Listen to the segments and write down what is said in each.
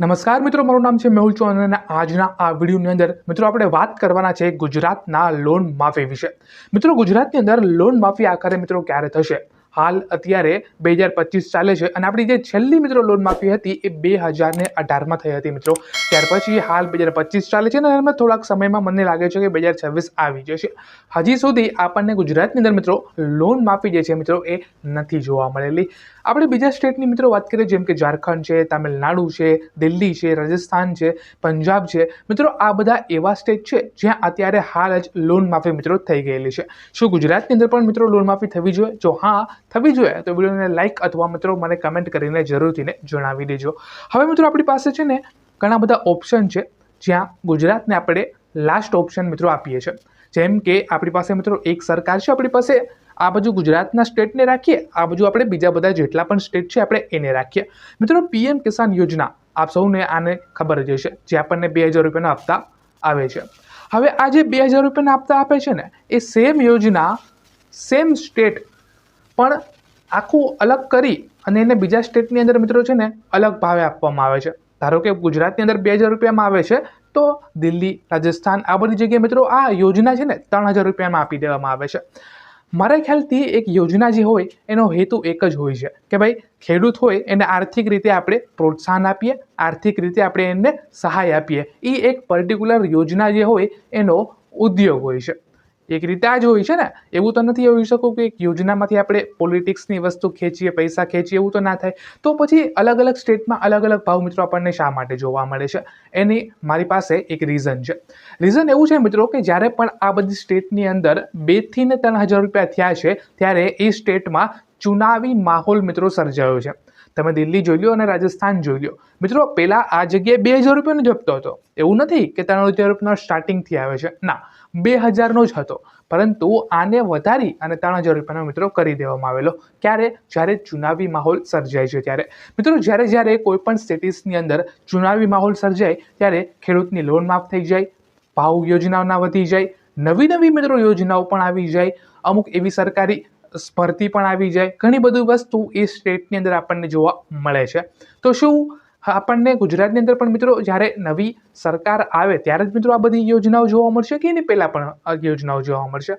નમસ્કાર મિત્રો, મારું નામ છે મેહુલ ચૌહાણ અને આજના આ વિડીયોની અંદર મિત્રો આપણે વાત કરવાના છે ગુજરાતના લોન માફી વિશે. મિત્રો ગુજરાતની અંદર લોન માફી આખરે મિત્રો ક્યારે થશે? હાલ અત્યારે બે હજાર પચીસ ચાલે છે અને આપણી જે છેલ્લી મિત્રો લોન માફી હતી એ બે હજારને અઢારમાં થઈ હતી મિત્રો. ત્યાર પછી હાલ બે હજાર પચીસ ચાલે છે અને એમાં થોડાક સમયમાં મને લાગે છે કે બે હજાર છવ્વીસ આવી જશે. હજી સુધી આપણને ગુજરાતની અંદર મિત્રો લોન માફી જે છે મિત્રો એ નથી જોવા મળેલી. આપણે બીજા સ્ટેટની મિત્રો વાત કરીએ, જેમ કે ઝારખંડ છે, તામિલનાડુ છે, દિલ્હી છે, રાજસ્થાન છે, પંજાબ છે. મિત્રો આ બધા એવા સ્ટેટ છે જ્યાં અત્યારે હાલ જ લોન માફી મિત્રો થઈ ગયેલી છે. શું ગુજરાતની અંદર પણ મિત્રો લોન માફી થવી જોઈએ? જો હા થવી જોઈએ, તો વિડીયોને લાઇક અથવા મિત્રો મને કમેન્ટ કરીને જરૂરથીને જણાવી દેજો. હવે મિત્રો આપણી પાસે છે ને ઘણા બધા ઓપ્શન છે, જ્યાં ગુજરાતને આપણે લાસ્ટ ઓપ્શન મિત્રો આપીએ છીએ. જેમ કે આપણી પાસે મિત્રો એક સરકાર છે, આપણી પાસે આ બાજુ ગુજરાતના સ્ટેટને રાખીએ, આ બાજુ આપણે બીજા બધા જેટલા પણ સ્ટેટ છે, આપણે એને રાખીએ. મિત્રો પીએમ કિસાન યોજના, આપ સૌને આને ખબર જ હશે, જે આપણને બે હજાર રૂપિયાના હપ્તા આવે છે. હવે આ જે બે હજાર રૂપિયાના હપ્તા આપે છે ને, એ સેમ યોજના સેમ સ્ટેટ પણ આખું અલગ કરી અને એને બીજા સ્ટેટની અંદર મિત્રો છે ને અલગ ભાવે આપવામાં આવે છે. ધારો કે ગુજરાતની અંદર બે હજાર રૂપિયામાં આવે છે, તો દિલ્હી, રાજસ્થાન આ બધી જગ્યાએ મિત્રો આ યોજના છે ને ત્રણ હજાર રૂપિયામાં આપી દેવામાં આવે છે. મારા ખ્યાલથી એક યોજના જે હોય એનો હેતુ એક જ હોય છે કે ભાઈ ખેડૂત હોય એને આર્થિક રીતે આપણે પ્રોત્સાહન આપીએ, આર્થિક રીતે આપણે એને સહાય આપીએ. એ એક પર્ટિક્યુલર યોજના જે હોય એનો ઉદ્યોગ હોય છે. એક રીતે આ જ હોય છે ને? એવું તો નથી હોઈ શકું કે એક યોજનામાંથી આપણે પોલિટિક્સની વસ્તુ ખેંચીએ, પૈસા ખેંચીએ, એવું તો ના થાય. તો પછી અલગ અલગ સ્ટેટમાં અલગ અલગ ભાવ મિત્રો આપણને શા માટે જોવા મળે છે? એની મારી પાસે એક રીઝન છે. રીઝન એવું છે મિત્રો કે જ્યારે પણ આ બધી સ્ટેટની અંદર બેથી ને ત્રણ હજાર રૂપિયા થયા છે, ત્યારે એ સ્ટેટમાં ચુનાવી માહોલ મિત્રો સર્જાયો છે. તમે દિલ્હી જોઈ લો અને રાજસ્થાન જોઈ લો મિત્રો પહેલાં આ જગ્યાએ બે હજાર રૂપિયાનો જ હપ્તો હતો. એવું નથી કે ત્રણ હજાર રૂપિયાનો સ્ટાર્ટિંગથી આવે છે. ના, બે હજારનો જ હતો. પરંતુ આને વધારી અને ત્રણ હજાર રૂપિયાનો, મિત્રો, કરી દેવામાં આવેલો. ક્યારે? જ્યારે ચુનાવી માહોલ સર્જાય છે ત્યારે. મિત્રો, જ્યારે જ્યારે કોઈ પણ સ્ટેટિસની અંદર ચુનાવી માહોલ સર્જાય, ત્યારે ખેડૂતની લોન માફ થઈ જાય, ભાવ યોજનાઓના વધી જાય, નવી નવી, મિત્રો, યોજનાઓ પણ આવી જાય. અમુક એવી સરકારી ભરતી પણ આવી જાય. ઘણી બધી વસ્તુ એ સ્ટેટની અંદર આપણને જોવા મળે છે. તો શું આપણને ગુજરાતની અંદર પણ મિત્રો જ્યારે નવી સરકાર આવે ત્યારે જ મિત્રો આ બધી યોજનાઓ જોવા મળશે કે એની પહેલાં પણ યોજનાઓ જોવા મળશે?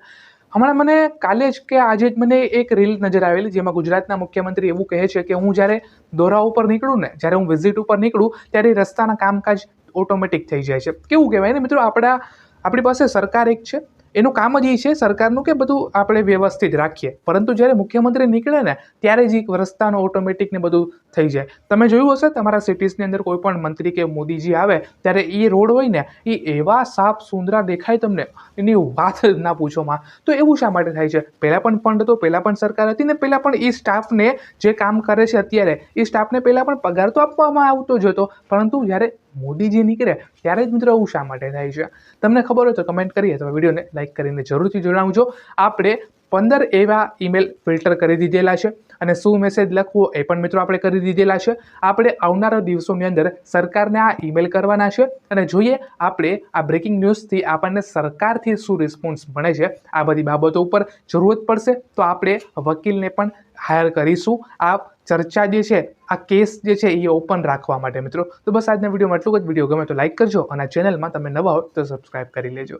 હમણાં મને કાલે જ કે આજે જ મને એક રીલ નજર આવેલી જેમાં ગુજરાતના મુખ્યમંત્રી એવું કહે છે કે હું જ્યારે દોરા ઉપર નીકળું ને, જ્યારે હું વિઝિટ ઉપર નીકળું ત્યારે રસ્તાના કામકાજ ઓટોમેટિક થઈ જાય છે. કેવું કહેવાય ને મિત્રો? આપણા, આપણી પાસે સરકાર એક છે. એનું કામ જ એ છે સરકારનું કે બધું આપણે વ્યવસ્થિત રાખીએ. પરંતુ જ્યારે મુખ્યમંત્રી નીકળે ને, ત્યારે જ એક રસ્તાનો ઓટોમેટિક ને બધું થઈ જાય. તમે જોયું હશે તમારા સિટીઝની અંદર કોઈ પણ મંત્રી કે મોદીજી આવે, ત્યારે એ રોડ હોય ને, એ એવા સાફ સુંદરા દેખાય તમને, એની વાત જ ના પૂછોમાં તો એવું શા માટે થાય છે? પહેલાં પણ ફંડ હતો, પહેલાં પણ સરકાર હતી ને, પહેલાં પણ એ સ્ટાફને જે કામ કરે છે અત્યારે, એ સ્ટાફને પહેલાં પણ પગાર તો આપવામાં આવતો જ હતો. પરંતુ જ્યારે મોદીજી નીકળે ત્યારે જ મિત્રો આવું શા માટે થાય છે? તમને ખબર હોય તો કમેન્ટ કરીએ તમે વિડીયોને લાઇક કરીને જરૂરથી જણાવજો આપણે પંદર એવા ઈમેલ ફિલ્ટર કરી દીધેલા છે. અને શું મેસેજ લખવો એ પણ મિત્રો આપણે કરી દીધેલા છે. આપણે આવનારા દિવસોની અંદર સરકારને આ ઈમેલ કરવાના છે અને જોઈએ આપણે આ બ્રેકિંગ ન્યૂઝથી આપણને સરકારથી શું રિસ્પોન્સ મળે છે. આ બધી બાબતો ઉપર જરૂરત પડશે તો આપણે વકીલને પણ હાયર કરીશું. આ ચર્ચા જે છે, આ કેસ જે છે એ ઓપન રાખવા માટે મિત્રો. તો બસ આજના વિડીયોમાં એટલું જ. વીડિયો ગમે તો લાઇક કરજો અને ચેનલમાં તમે નવા હો તો સબસ્ક્રાઈબ કરી લેજો.